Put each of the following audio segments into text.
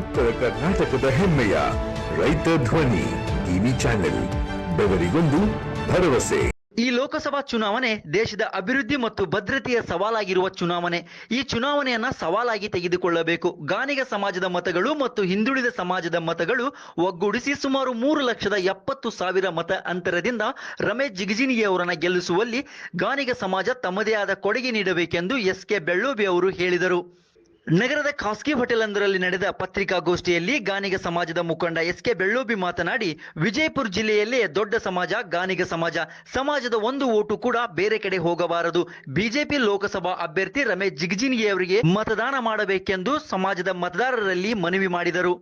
ಉತ್ತರ ಕರ್ನಾಟಕದ ಹೆಮ್ಮೆಯ ರೈತ ಧ್ವನಿ ಟಿವಿ ಚಾನೆಲ್, ಬೆವರಿಗೊಂದು ಭರವಸೆ. ಈ ಲೋಕಸಭಾ ಚುನಾವಣೆ ದೇಶದ ಅಭಿವೃದ್ಧಿ ಮತ್ತು ಭದ್ರತೆಯ ಸವಾಲಾಗಿರುವ ಚುನಾವಣೆ. ಈ ಚುನಾವಣೆಯನ್ನ ಸವಾಲಾಗಿ ತೆಗೆದುಕೊಳ್ಳಬೇಕು. ಗಾನಿಗ ಸಮಾಜದ ಮತಗಳು ಮತ್ತು ಹಿಂದುಳಿದ ಸಮಾಜದ ಮತಗಳು ಒಗ್ಗೂಡಿಸಿ ಸುಮಾರು ಮೂರು ಲಕ್ಷದ ಎಪ್ಪತ್ತು ಸಾವಿರ ಮತ ಅಂತರದಿಂದ ರಮೇಶ್ ಜಿಗಜಿಣಿಗೆ ಅವರನ್ನ ಗೆಲ್ಲಿಸುವಲ್ಲಿ ಗಾನಿಗ ಸಮಾಜ ತಮ್ಮದೇ ಆದ ಕೊಡುಗೆ ನೀಡಬೇಕೆಂದು ಎಸ್ ಕೆ ಬೆಳ್ಳೋಬಿ ಅವರು ಹೇಳಿದರು. ನಗರದ ಖಾಸಗಿ ಹೋಟೆಲೊಂದರಲ್ಲಿ ನಡೆದ ಪತ್ರಿಕಾಗೋಷ್ಠಿಯಲ್ಲಿ ಗಾನಿಗ ಸಮಾಜದ ಮುಖಂಡ ಎಸ್ ಕೆ ಬೆಳ್ಳೋಬಿ ಮಾತನಾಡಿ, ವಿಜಯಪುರ ಜಿಲ್ಲೆಯಲ್ಲೇ ದೊಡ್ಡ ಸಮಾಜ ಗಾನಿಗ ಸಮಾಜ, ಸಮಾಜದ ಒಂದು ಓಟು ಕೂಡ ಬೇರೆ ಕಡೆ ಹೋಗಬಾರದು. ಬಿಜೆಪಿ ಲೋಕಸಭಾ ಅಭ್ಯರ್ಥಿ ರಮೇಶ್ ಜಿಗಜಿನಿಗೆ ಅವರಿಗೆ ಮತದಾನ ಮಾಡಬೇಕೆಂದು ಸಮಾಜದ ಮತದಾರರಲ್ಲಿ ಮನವಿ ಮಾಡಿದರು.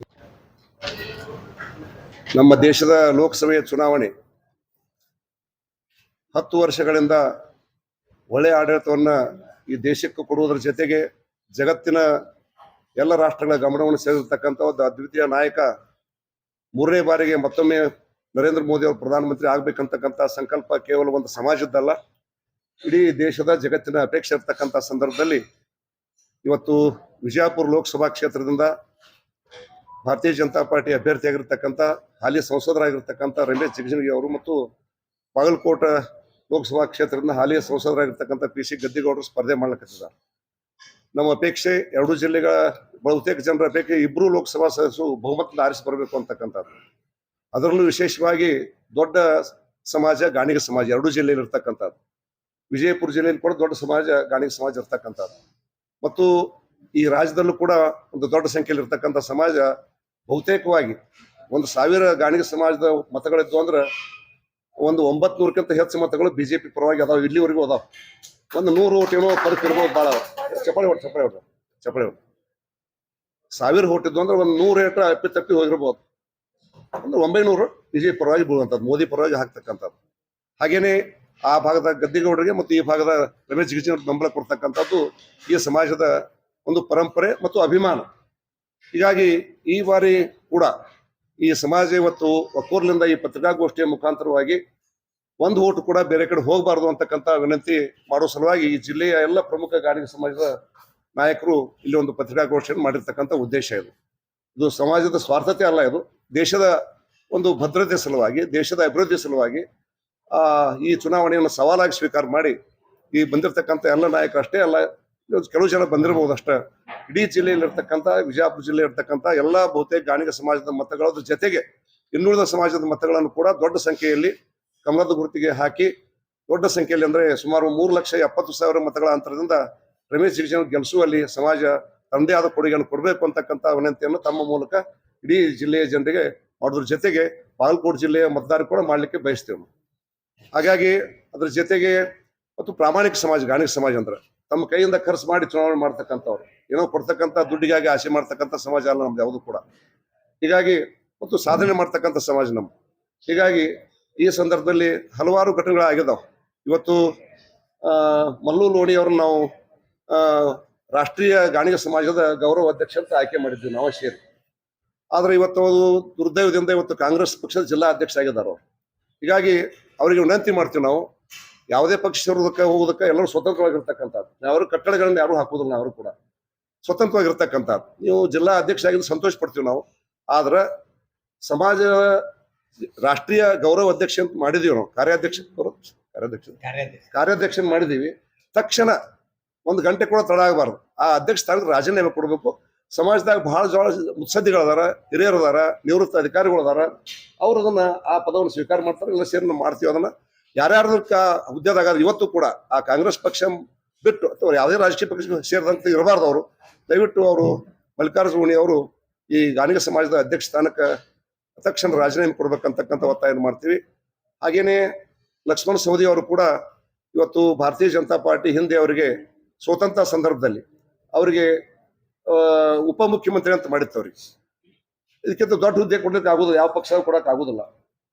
ನಮ್ಮ ದೇಶದ ಲೋಕಸಭೆಯ ಚುನಾವಣೆ ಹತ್ತು ವರ್ಷಗಳಿಂದ ಒಳ್ಳೆಯ ಆಡಳಿತವನ್ನು ಈ ದೇಶಕ್ಕೆ ಕೊಡುವುದರ ಜೊತೆಗೆ ಜಗತ್ತಿನ ಎಲ್ಲ ರಾಷ್ಟ್ರಗಳ ಗಮನವನ್ನು ಸೆಳೆದಿರ್ತಕ್ಕಂಥ ಒಂದು ಅದ್ವಿತೀಯ ನಾಯಕ ಮೂರನೇ ಬಾರಿಗೆ ಮತ್ತೊಮ್ಮೆ ನರೇಂದ್ರ ಮೋದಿ ಅವರು ಪ್ರಧಾನಮಂತ್ರಿ ಆಗ್ಬೇಕಂತಕ್ಕಂಥ ಸಂಕಲ್ಪ ಕೇವಲ ಒಂದು ಸಮಾಜದ್ದಲ್ಲ, ಇಡೀ ದೇಶದ ಜಗತ್ತಿನ ಅಪೇಕ್ಷೆ ಇರ್ತಕ್ಕಂಥ ಸಂದರ್ಭದಲ್ಲಿ ಇವತ್ತು ವಿಜಯಪುರ ಲೋಕಸಭಾ ಕ್ಷೇತ್ರದಿಂದ ಭಾರತೀಯ ಜನತಾ ಪಾರ್ಟಿ ಅಭ್ಯರ್ಥಿಯಾಗಿರ್ತಕ್ಕಂಥ, ಹಾಲಿ ಸಂಸದರಾಗಿರ್ತಕ್ಕಂಥ ರಮೇಶ್ ಜಿಗಜಿಣಗಿ ಅವರು ಮತ್ತು ಬಾಗಲಕೋಟ ಲೋಕಸಭಾ ಕ್ಷೇತ್ರದಿಂದ ಹಾಲಿ ಸಂಸದರಾಗಿರ್ತಕ್ಕಂಥ ಪಿ ಸಿ ಗದ್ದಿಗೌಡರು ಸ್ಪರ್ಧೆ ಮಾಡ್ಲಿಕ್ಕತ್ತಿದ್ದಾರೆ ನಮ್ಮ ಅಪೇಕ್ಷೆ ಎರಡು ಜಿಲ್ಲೆಗಳ ಬಹುತೇಕ ಜನರ ಅಪೇಕ್ಷೆ ಇಬ್ಬರು ಲೋಕಸಭಾ ಸದಸ್ಯರು ಬಹುಮತದ ಆರಿಸಿ ಬರಬೇಕು ಅಂತಕ್ಕಂಥದ್ದು. ಅದರಲ್ಲೂ ವಿಶೇಷವಾಗಿ ದೊಡ್ಡ ಸಮಾಜ, ಗಾಣಿಗ ಸಮಾಜ, ಎರಡು ಜಿಲ್ಲೆಯಲ್ಲಿ ಇರ್ತಕ್ಕಂಥದ್ದು. ವಿಜಯಪುರ ಜಿಲ್ಲೆಯಲ್ಲಿ ಕೂಡ ದೊಡ್ಡ ಸಮಾಜ, ಗಾಣಿಗ ಸಮಾಜ ಇರ್ತಕ್ಕಂಥದ್ದು. ಮತ್ತು ಈ ರಾಜ್ಯದಲ್ಲೂ ಕೂಡ ಒಂದು ದೊಡ್ಡ ಸಂಖ್ಯೆಯಲ್ಲಿ ಇರ್ತಕ್ಕಂಥ ಸಮಾಜ ಬಹುತೇಕವಾಗಿ ಒಂದು ಸಾವಿರ ಗಾಣಿಗ ಸಮಾಜದ ಮತಗಳಿದ್ದು ಅಂದ್ರೆ ಒಂದು ಒಂಬತ್ತು ನೂರಕ್ಕಿಂತ ಹೆಚ್ಚು ಮತಗಳು ಬಿಜೆಪಿ ಪರವಾಗಿ ಅದಾವ, ಇಲ್ಲಿವರೆಗೂ ಅದಾವ. ಒಂದು ನೂರು ಓಟ್ ಏನೋ ಫರಕ್ ಇರ್ಬೋದು ಭಾಳ ಚಪ್ಪಳಿ ಹೊಟ್ಟು ಚಪ್ಪಳಿ ಹೊಟ್ಟು ಚಪ್ಪಳಿ ಹೊಟ್ಟು ಸಾವಿರ ಹೊಟ್ಟಿದ್ದು ಅಂದ್ರೆ ಒಂದು ನೂರು ಏಟ ಅಪ್ಪಿ ತಪ್ಪಿ ಹೋಗಿರ್ಬೋದು. ಅಂದ್ರೆ ಒಂಬೈನೂರು ಬಿಜೆಪಿ ಪರವಾಗಿ ಬೀಳುವಂಥದ್ದು, ಮೋದಿ ಪರವಾಗಿ ಹಾಕ್ತಕ್ಕಂಥದ್ದು. ಹಾಗೇನೆ ಆ ಭಾಗದ ಗದ್ದಿಗೌಡರಿಗೆ ಮತ್ತು ಈ ಭಾಗದ ರಮೇಶ್ ಗಿಜಿ ಬೆಂಬಲ ಕೊಡ್ತಕ್ಕಂಥದ್ದು ಈ ಸಮಾಜದ ಒಂದು ಪರಂಪರೆ ಮತ್ತು ಅಭಿಮಾನ. ಹೀಗಾಗಿ ಈ ಬಾರಿ ಕೂಡ ಈ ಸಮಾಜ ಇವತ್ತು ಒಕ್ಕೂರ್ಲಿಂದ ಈ ಪತ್ರಿಕಾಗೋಷ್ಠಿಯ ಮುಖಾಂತರವಾಗಿ ಒಂದು ಓಟು ಕೂಡ ಬೇರೆ ಕಡೆ ಹೋಗಬಾರ್ದು ಅಂತಕ್ಕಂಥ ವಿನಂತಿ ಮಾಡೋ ಸಲುವಾಗಿ ಈ ಜಿಲ್ಲೆಯ ಎಲ್ಲ ಪ್ರಮುಖ ಗಾಣಿಗ ಸಮಾಜದ ನಾಯಕರು ಇಲ್ಲಿ ಒಂದು ಪತ್ರಿಕಾಗೋಷ್ಠಿಯನ್ನು ಮಾಡಿರ್ತಕ್ಕಂಥ ಉದ್ದೇಶ ಇದು. ಇದು ಸಮಾಜದ ಸ್ವಾರ್ಥತೆ ಅಲ್ಲ ಇದು. ದೇಶದ ಒಂದು ಭದ್ರತೆ ಸಲುವಾಗಿ, ದೇಶದ ಅಭಿವೃದ್ಧಿ ಸಲುವಾಗಿ, ಆ, ಈ ಚುನಾವಣೆಯನ್ನು ಸವಾಲಾಗಿ ಸ್ವೀಕಾರ ಮಾಡಿ ಈ ಬಂದಿರತಕ್ಕಂಥ ಎಲ್ಲ ನಾಯಕರು ಅಷ್ಟೇ ಅಲ್ಲ ಕೆಲವು ಜನ ಬಂದಿರಬಹುದು ಅಷ್ಟೇ. ಇಡೀ ಜಿಲ್ಲೆಯಲ್ಲಿರ್ತಕ್ಕಂಥ ವಿಜಯಪುರ ಜಿಲ್ಲೆ ಇರ್ತಕ್ಕಂಥ ಎಲ್ಲ ಬಹುತೇಕ ಗಾಣಿಗ ಸಮಾಜದ ಮತಗಳ ಜೊತೆಗೆ ಇನ್ನುಳಿದ ಸಮಾಜದ ಮತಗಳನ್ನು ಕೂಡ ದೊಡ್ಡ ಸಂಖ್ಯೆಯಲ್ಲಿ ಕಮಲದ ಗುರುತಿಗೆ ಹಾಕಿ ದೊಡ್ಡ ಸಂಖ್ಯೆಯಲ್ಲಿ ಅಂದ್ರೆ ಸುಮಾರು ಮೂರು ಲಕ್ಷ ಎಪ್ಪತ್ತು ಸಾವಿರ ಮತಗಳ ಅಂತರದಿಂದ ರಮೇಶ್ ಜಿಗಜಿನ ಗೆಲ್ಲಿಸುವಲ್ಲಿ ಸಮಾಜ ತನ್ನದೇ ಆದ ಕೊಡುಗೆಯನ್ನು ಕೊಡಬೇಕು ಅಂತಕ್ಕಂಥ ವಿನಂತಿಯನ್ನು ತಮ್ಮ ಮೂಲಕ ಇಡೀ ಜಿಲ್ಲೆಯ ಜನರಿಗೆ ಮಾಡೋದ್ರ ಜೊತೆಗೆ ಬಾಗಲಕೋಟೆ ಜಿಲ್ಲೆಯ ಮತದಾರ ಕೂಡ ಮಾಡಲಿಕ್ಕೆ ಬಯಸ್ತೇವೆ ಹಾಗಾಗಿ ಅದ್ರ ಜೊತೆಗೆ ಮತ್ತು ಪ್ರಾಮಾಣಿಕ ಸಮಾಜ ಗಾಣಿಕ ಸಮಾಜ ಅಂದ್ರೆ ತಮ್ಮ ಕೈಯಿಂದ ಖರ್ಚು ಮಾಡಿ ಚುನಾವಣೆ ಮಾಡ್ತಕ್ಕಂಥವ್ರು. ಏನೋ ಕೊಡ್ತಕ್ಕಂಥ ದುಡ್ಡಿಗಾಗಿ ಆಸೆ ಮಾಡ್ತಕ್ಕಂಥ ಸಮಾಜ ಅಲ್ಲ ನಮ್ದು ಯಾವುದು ಕೂಡ. ಹೀಗಾಗಿ ಮತ್ತು ಸಾಧನೆ ಮಾಡ್ತಕ್ಕಂಥ ಸಮಾಜ ನಮ್ಮ ಹೀಗಾಗಿ ಈ ಸಂದರ್ಭದಲ್ಲಿ ಹಲವಾರು ಘಟನೆಗಳಾಗಿದ್ದಾವೆ ಇವತ್ತು ಮಲ್ಲೂ ಲೋಣಿ ಅವ್ರನ್ನ ನಾವು ರಾಷ್ಟ್ರೀಯ ಗಾಣಿಗ ಸಮಾಜದ ಗೌರವ ಅಧ್ಯಕ್ಷ ಅಂತ ಆಯ್ಕೆ ಮಾಡಿದ್ವಿ ನಾವು ಸೇರಿ ಆದ್ರೆ ಇವತ್ತು ಅದು ದುರ್ದೈವದಿಂದ ಇವತ್ತು ಕಾಂಗ್ರೆಸ್ ಪಕ್ಷದ ಜಿಲ್ಲಾ ಅಧ್ಯಕ್ಷ ಆಗಿದ್ದಾರೆ ಅವರು. ಹೀಗಾಗಿ ಅವರಿಗೆ ವಿನಂತಿ ಮಾಡ್ತೀವಿ ನಾವು, ಯಾವುದೇ ಪಕ್ಷ ಇರೋದಕ್ಕೆ ಹೋಗೋದಕ್ಕೆ ಎಲ್ಲರೂ ಸ್ವತಂತ್ರವಾಗಿರ್ತಕ್ಕಂಥದ್ದು. ಯಾರು ಕಟ್ಟಡಗಳನ್ನ ಯಾರು ಹಾಕೋದಿಲ್ಲ ಅವರು ಕೂಡ. ಸ್ವತಂತ್ರವಾಗಿರ್ತಕ್ಕಂಥದ್ದು. ನೀವು ಜಿಲ್ಲಾ ಅಧ್ಯಕ್ಷ ಆಗಿದ್ದು ಸಂತೋಷ ಪಡ್ತೀವಿ ನಾವು. ಆದ್ರೆ ಸಮಾಜ ರಾಷ್ಟ್ರೀಯ ಗೌರವ ಅಧ್ಯಕ್ಷ ಅಂತ ಮಾಡಿದೀವಿ ನಾವು. ಕಾರ್ಯಾಧ್ಯಕ್ಷ ಗೌರವ ಕಾರ್ಯಾಧ್ಯಕ್ಷ. ಕಾರ್ಯಾಧ್ಯಕ್ಷ. ಮಾಡಿದೀವಿ. ತಕ್ಷಣ ಒಂದು ಗಂಟೆ ಕೂಡ ತಡ ಆಗಬಾರ್ದು. ಆ ಅಧ್ಯಕ್ಷ ಸ್ಥಾನಕ್ಕೆ ರಾಜೀನಾಮೆ ಕೊಡಬೇಕು. ಸಮಾಜದಾಗ ಬಹಳ ಜೋಳ ಮುತ್ಸದ್ದಿಗಳು ಹಿರಿಯರು ಅದಾರ ನಿವೃತ್ತ ಅಧಿಕಾರಿಗಳು ಅದಾರ ಅವ್ರು ಅದನ್ನ ಆ ಪದವನ್ನು ಸ್ವೀಕಾರ ಮಾಡ್ತಾರೆ ಇಲ್ಲ ಸೇರಿ ನಾವು ಮಾಡ್ತೀವಿ ಅದನ್ನ. ಯಾರ್ಯಾರು ಹುದ್ದೆದಾಗ ಇವತ್ತು ಕೂಡ ಆ ಕಾಂಗ್ರೆಸ್ ಪಕ್ಷ ಬಿಟ್ಟು ಅಥವಾ ಯಾವುದೇ ರಾಜಕೀಯ ಪಕ್ಷ ಸೇರಿದಂತೆ ಇರಬಾರ್ದು ಅವರು. ದಯವಿಟ್ಟು ಅವರು ಮಲ್ಲಿಕಾರ್ಜುನ ಅವರು ಈ ಗಾಣಿಗ ಸಮಾಜದ ಅಧ್ಯಕ್ಷ ಸ್ಥಾನಕ್ಕೆ ತಕ್ಷಣ ರಾಜೀನಾಮೆ ಕೊಡ್ಬೇಕಂತಕ್ಕಂಥ ಒತ್ತಾಯ ಮಾಡ್ತೀವಿ. ಹಾಗೇನೆ ಲಕ್ಷ್ಮಣ ಸವದಿ ಅವರು ಕೂಡ ಇವತ್ತು ಭಾರತೀಯ ಜನತಾ ಪಾರ್ಟಿ ಹಿಂದೆ ಅವರಿಗೆ ಸ್ವತಂತ್ರ ಸಂದರ್ಭದಲ್ಲಿ ಅವರಿಗೆ ಉಪಮುಖ್ಯಮಂತ್ರಿ ಅಂತ ಮಾಡಿತ್ತವ್ರಿ. ಇದಕ್ಕಿಂತ ದೊಡ್ಡ ಹುದ್ದೆ ಕೊಡ್ಲಿಕ್ಕೆ ಆಗೋದು, ಯಾವ ಪಕ್ಷ ಕೊಡಕ್ಕೆ ಆಗೋದಿಲ್ಲ.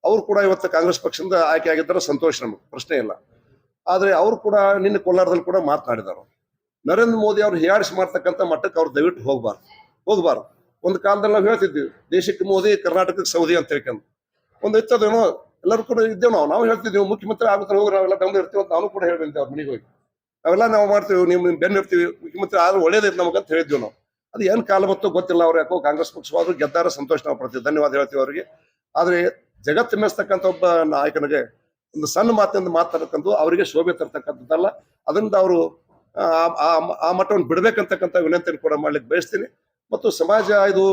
ಅವ್ರು ಕೂಡ ಇವತ್ತು ಕಾಂಗ್ರೆಸ್ ಪಕ್ಷದಿಂದ ಆಯ್ಕೆ ಆಗಿದ್ದಾರೆ, ಸಂತೋಷ ನಮಗೆ, ಪ್ರಶ್ನೆ ಇಲ್ಲ. ಆದರೆ ಅವರು ಕೂಡ ನಿನ್ನೆ ಕೋಲಾರದಲ್ಲಿ ಕೂಡ ಮಾತನಾಡಿದರು. ನರೇಂದ್ರ ಮೋದಿ ಅವರು ಹೀಯಾಳಿಸಿ ಮಾಡ್ತಕ್ಕಂಥ ಮಟ್ಟಕ್ಕೆ ಅವ್ರು ದಯವಿಟ್ಟು ಹೋಗಬಾರ್ದು, ಹೋಗ್ಬಾರ್ದು. ಒಂದು ಕಾಲದಲ್ಲಿ ನಾವು ಹೇಳ್ತಿದ್ವಿ, ದೇಶಕ್ಕೆ ಮೋದಿ, ಕರ್ನಾಟಕಕ್ಕೆ ಸೌದಿ ಅಂತ ಹೇಳ್ಕೊಂಡು. ಒಂದು ಇತ್ತದೇನೋ ಎಲ್ಲರೂ ಕೂಡ ಇದ್ದೇವೆ ನಾವು. ನಾವು ಹೇಳ್ತಿದ್ವಿ ಮುಖ್ಯಮಂತ್ರಿ ಆಗುತ್ತೆ ಹೋಗಿ ನಾವೆಲ್ಲ ಬೆಂಗಳೂರು ಇರ್ತೀವಿ ಅಂತ ನಾವು ಕೂಡ ಹೇಳ್ಬಂತೀವಿ ಅವ್ರ ಮನೆಗೆ ಹೋಗಿ. ಅವೆಲ್ಲ ನಾವು ಮಾಡ್ತೀವಿ ನಿಮ್ಮ ಬೆನ್ನ ಇರ್ತೀವಿ ಮುಖ್ಯಮಂತ್ರಿ ಆದ್ರೆ ಒಳ್ಳೇದೈತೆ ನಮಗಂತ ಹೇಳಿದ್ವಿ ನಾವು. ಅದು ಏನು ಕಾಲ ಬತ್ತೋ ಗೊತ್ತಿಲ್ಲ ಅವ್ರು ಯಾಕೋ ಕಾಂಗ್ರೆಸ್ ಪಕ್ಷವಾದ್ರು ಗೆದ್ದಾರ ಸಂತೋಷ ನಾವು ಪಡ್ತೀವಿ. ಧನ್ಯವಾದ ಹೇಳ್ತೀವಿ ಅವರಿಗೆ. ಆದರೆ ಜಗತ್ತು ಮೆಸ್ತಕ್ಕಂಥ ಒಬ್ಬ ನಾಯಕನಿಗೆ ಒಂದು ಸಣ್ಣ ಮಾತಿನಿಂದ ಮಾತಾಡಕ್ಕಂಥದ್ದು ಅವರಿಗೆ ಶೋಭೆ ತರ್ತಕ್ಕಂಥದ್ದಲ್ಲ. ಅದರಿಂದ ಅವರು ಆ ಮಟ್ಟವನ್ನು ಬಿಡಬೇಕಂತಕ್ಕಂಥ ವಿನಂತಿಯನ್ನು ಕೂಡ ಮಾಡ್ಲಿಕ್ಕೆ ಬಯಸ್ತೀನಿ. ಮತ್ತು ಸಮಾಜ ಇದು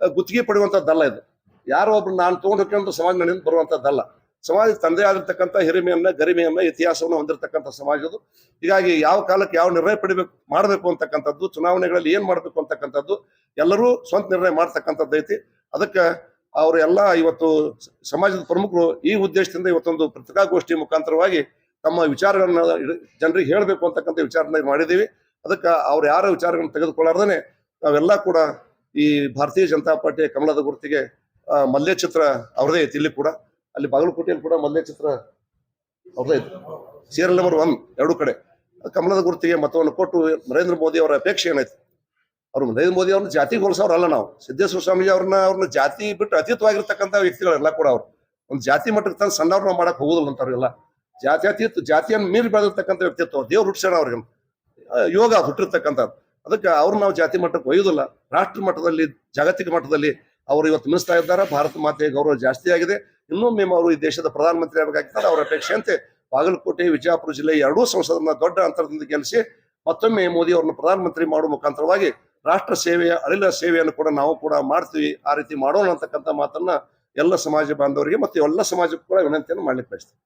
ಗುತ್ತಿಗೆ ಪಡೆಯುವಂಥದ್ದಲ್ಲ ಇದು. ಯಾರೋ ಒಬ್ರು ನಾನು ತೊಗೊಂಡಿರ್ಕೊಂಡು ಸಮಾಜ ನಡೆಯಿಂದ ಬರುವಂಥದ್ದಲ್ಲ. ಸಮಾಜ ತಂದೆ ಆಗಿರ್ತಕ್ಕಂಥ ಹಿರಿಮೆಯನ್ನ, ಗರಿಮೆಯನ್ನ, ಇತಿಹಾಸವನ್ನು ಹೊಂದಿರತಕ್ಕಂಥ ಇದು ಹೀಗಾಗಿ ಯಾವ ಕಾಲಕ್ಕೆ ಯಾವ ನಿರ್ಣಯ ಪಡಿಬೇಕು, ಮಾಡಬೇಕು ಅಂತಕ್ಕಂಥದ್ದು, ಚುನಾವಣೆಗಳಲ್ಲಿ ಏನ್ ಮಾಡಬೇಕು ಅಂತಕ್ಕಂಥದ್ದು, ಎಲ್ಲರೂ ಸ್ವಂತ ನಿರ್ಣಯ ಮಾಡ್ತಕ್ಕಂಥದ್ದು ಐತಿ. ಅದಕ್ಕೆ ಅವರೆಲ್ಲ ಇವತ್ತು ಸಮಾಜದ ಪ್ರಮುಖರು ಈ ಉದ್ದೇಶದಿಂದ ಇವತ್ತೊಂದು ಪತ್ರಿಕಾಗೋಷ್ಠಿ ಮುಖಾಂತರವಾಗಿ ತಮ್ಮ ವಿಚಾರಗಳನ್ನ ಜನರಿಗೆ ಹೇಳಬೇಕು ಅಂತಕ್ಕಂಥ ವಿಚಾರನ ಮಾಡಿದ್ದೀವಿ. ಅದಕ್ಕೆ ಅವ್ರು ಯಾರ ವಿಚಾರಗಳನ್ನ ತೆಗೆದುಕೊಳ್ಳಾರ್ದೇನೆ ನಾವೆಲ್ಲ ಕೂಡ ಈ ಭಾರತೀಯ ಜನತಾ ಪಾರ್ಟಿಯ ಕಮಲದ ಗುರುತಿಗೆ ಮಲ್ಯ ಚಿತ್ರ ಅವ್ರದೇ ಐತಿ, ಇಲ್ಲಿ ಕೂಡ. ಅಲ್ಲಿ ಬಾಗಲಕೋಟೆಯಲ್ಲಿ ಕೂಡ ಮಲ್ಯ ಚಿತ್ರ ಅವ್ರದೇ ಐತಿ. ಸೀರಿಯಲ್ ನಂಬರ್ ಒನ್ ಎರಡು ಕಡೆ. ಕಮಲದ ಗುರುತಿಗೆ ಮತವನ್ನು ಕೊಟ್ಟು ನರೇಂದ್ರ ಮೋದಿ ಅವರ ಅಪೇಕ್ಷೆ ಏನೈತಿ ಅವ್ರು ನರೇಂದ್ರ ಮೋದಿ ಅವ್ರನ್ನ ಜಾತಿಗೆ ಹೋಲಿಸೋರಲ್ಲ ನಾವು. ಸಿದ್ದೇಶ್ವರ ಸ್ವಾಮೀಜಿ ಅವ್ರನ್ನ ಅವ್ರನ್ನ ಜಾತಿ ಬಿಟ್ಟು ಅತೀತವಾಗಿರ್ತಕ್ಕಂಥ ವ್ಯಕ್ತಿಗಳೆಲ್ಲ ಕೂಡ ಅವ್ರು. ಒಂದು ಜಾತಿ ಮಟ್ಟಕ್ಕೆ ತಂದು ಸಣ್ಣವ್ರನ್ನ ಮಾಡಕ್ ಹೋಗುದಿಲ್ಲ ಅಂತಾರೆಲ್ಲ ಜಾತಿ ಅತೀತ ಜಾತಿಯನ್ನು ಮೀರಿ ಬೆಳೆದಿರ್ತಕ್ಕಂಥ ವ್ಯಕ್ತಿತ್ವ ದೇವ್ರು ಹುಟ್ಟಿಸೋಣ ಅವ್ರಿಗೆ. ಯೋಗ ಹುಟ್ಟಿರ್ತಕ್ಕಂಥದ್ದು. ಅದಕ್ಕೆ ಅವ್ರು ನಾವು ಜಾತಿ ಮಟ್ಟಕ್ಕೆ ಒಯ್ಯೋದಿಲ್ಲ. ರಾಷ್ಟ್ರ ಮಟ್ಟದಲ್ಲಿ, ಜಾಗತಿಕ ಮಟ್ಟದಲ್ಲಿ ಅವರು ಇವತ್ತು ಮಿನಿಸ್ತಾ ಇದ್ದಾರೆ ಭಾರತ ಮಾತೆಯ ಗೌರವ ಜಾಸ್ತಿ ಆಗಿದೆ. ಇನ್ನೊಮ್ಮೆ ಅವರು ಈ ದೇಶದ ಪ್ರಧಾನಮಂತ್ರಿ ಆಗಬೇಕಾಗ್ತಾರೆ ಅವರ ಅಪೇಕ್ಷೆಯಂತೆ ಬಾಗಲಕೋಟೆ ವಿಜಯಪುರ ಜಿಲ್ಲೆ ಎರಡೂ ಸಂಸದರನ್ನ ದೊಡ್ಡ ಅಂತರದಿಂದ ಗೆಲ್ಲಿಸಿ ಮತ್ತೊಮ್ಮೆ ಮೋದಿ ಅವರನ್ನು ಪ್ರಧಾನಮಂತ್ರಿ ಮಾಡುವ ಮುಖಾಂತರವಾಗಿ ರಾಷ್ಟ್ರ ಸೇವೆಯ ಅಳಿಲ ಸೇವೆಯನ್ನು ಕೂಡ ನಾವು ಕೂಡ ಮಾಡ್ತೀವಿ. ಆ ರೀತಿ ಮಾಡೋಣ ಅಂತಕ್ಕಂಥ ಮಾತನ್ನ ಎಲ್ಲ ಸಮಾಜ ಬಾಂಧವರಿಗೆ ಮತ್ತು ಎಲ್ಲ ಸಮಾಜಕ್ಕೂ ಕೂಡ ವಿನಂತಿಯನ್ನು ಮಾಡ್ಲಿಕ್ಕೆ ಬಯಸ್ತೀವಿ